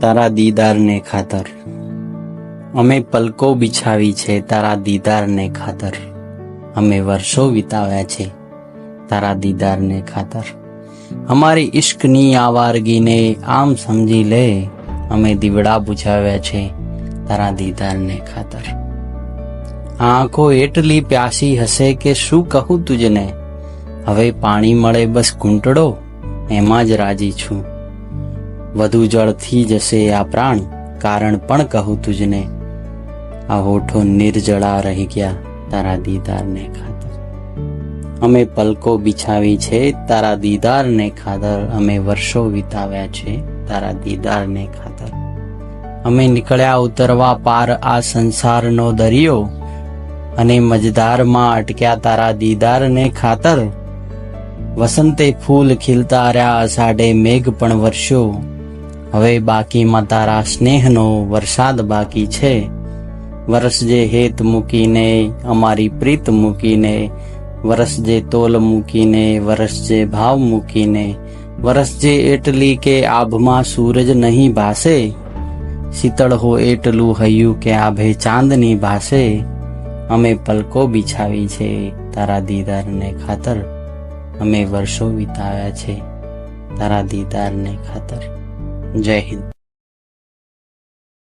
તારા દીદારને ખાતર. અમે પલકો બિછાવી છે તારા દીદારને ખાતર. અમે વર્ષો વિતાવ્યા છે તારા દીદારને ખાતર. અમારી ઈશ્કની આવારગીને આમ સમજી લે, અમે દીવડા બુઝાવ્યા છે તારા દીદારને ખાતર. આંખો એટલી પ્યાસી હશે કે શું કહું તુજને? હવે પાણી મળે બસ ઘૂંટડો, એમાં જ રાજી છું. વધુ જળથી જશે આ પ્રાણ. કારણ પણ કહું તુજને, આ હોઠો નિર્જળા રહી ગયા તારા દીદારને ખાતર. અમે પલકો બિછાવી છે તારા દીદારને ખાતર. અમે વર્ષો વિતાવ્યા છે તારા દીદારને ખાતર. અમે નીકળ્યા ઉતરવા પાર આ સંસારનો દરિયો અને મજદારમાં અટક્યા તારા દીદારને ખાતર. વસંતે ફૂલ ખીલતા રહ્યા, અષાઢે મેઘ પણ વરસ્યો. હવે બાકીમાં તારા સ્નેહનો વરસાદ બાકી છે. વરસજે હેત મૂકીને, અમારી પ્રીત મૂકીને વરસજે તોલ મૂકીને વરસજે ભાવ મૂકીને વરસજે એટલી કે આભમાં સૂરજ નહીં ભાસે, શીતળ હો એટલું હૈયું કે આભે ચાંદની ભાસે. અમે પલકો બિછાવી છે તારા દીદારને ખાતર. અમે વર્ષો વિતાવ્યા છે તારા દીદારને ખાતર. জয় হিন্দ